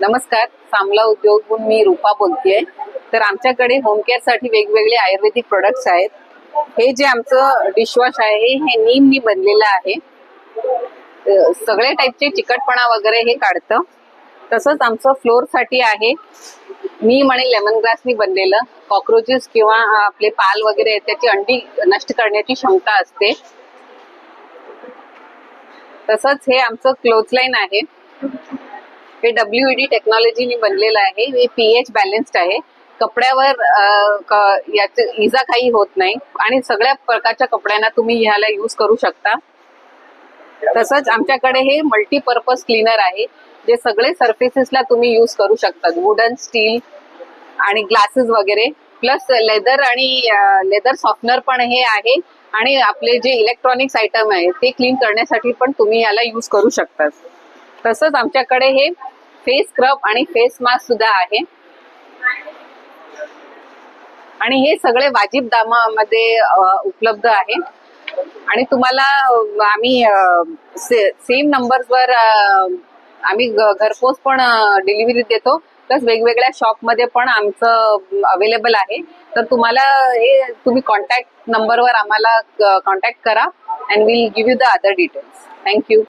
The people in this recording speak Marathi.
नमस्कार सामला उद्योगहून मी रूपा बोलतेय. तर आमच्याकडे होम केअरसाठी वेगवेगळे आयुर्वेदिक प्रोडक्ट्स आहेत. हे जे आमचं डिशवॉश आहे हे नीमनी बनलेलं आहे. सगळे सगळ्या टाईपचे चिकटपणा वगैरे हे काढतं. तसंच आमचं फ्लोरसाठी आहे. नीम आणि लेमन ग्रासनी बनलेलं. कॉक्रोचेस किंवा आपले पाल वगैरे त्याची अंडी नष्ट करण्याची क्षमता असते. तसंच हे आमचं क्लोथलाईन आहे. हे डब्ल्यू डी टेक्नॉलॉजीने बनलेलं आहे. हे पीएच बॅलेन्स्ड आहे. कपड्यावर अ, इजा काही होत नाही. आणि सगळ्या प्रकारच्या कपड्यांना तुम्ही ह्याला यूज करू शकता. तसंच आमच्याकडे हे मल्टीपर्पज क्लीनर आहे. जे सगळे सर्फेसेसला तुम्ही यूज करू शकता वुडन स्टील आणि ग्लासेस वगैरे. प्लस लेदर आणि लेदर सॉफ्टनर पण हे आहे. आणि आपले जे इलेक्ट्रॉनिक्स आयटम आहे ते क्लीन करण्यासाठी पण तुम्ही याला यूज करू शकता तसंच आमच्याकडे हे फेस स्क्रब आणि फेस मास्क सुद्धा आहे. आणि हे सगळे वाजिब दामामध्ये उपलब्ध आहे. आणि तुम्हाला आम्ही सेम नंबरवर आम्ही घरपोच पण डिलिव्हरी देतो. प्लस वेगवेगळ्या शॉपमध्ये पण आमचं अवेलेबल आहे. तर तुम्हाला हे तुम्ही कॉन्टॅक्ट नंबरवर आम्हाला कॉन्टॅक्ट करा. And will give you the other details thank you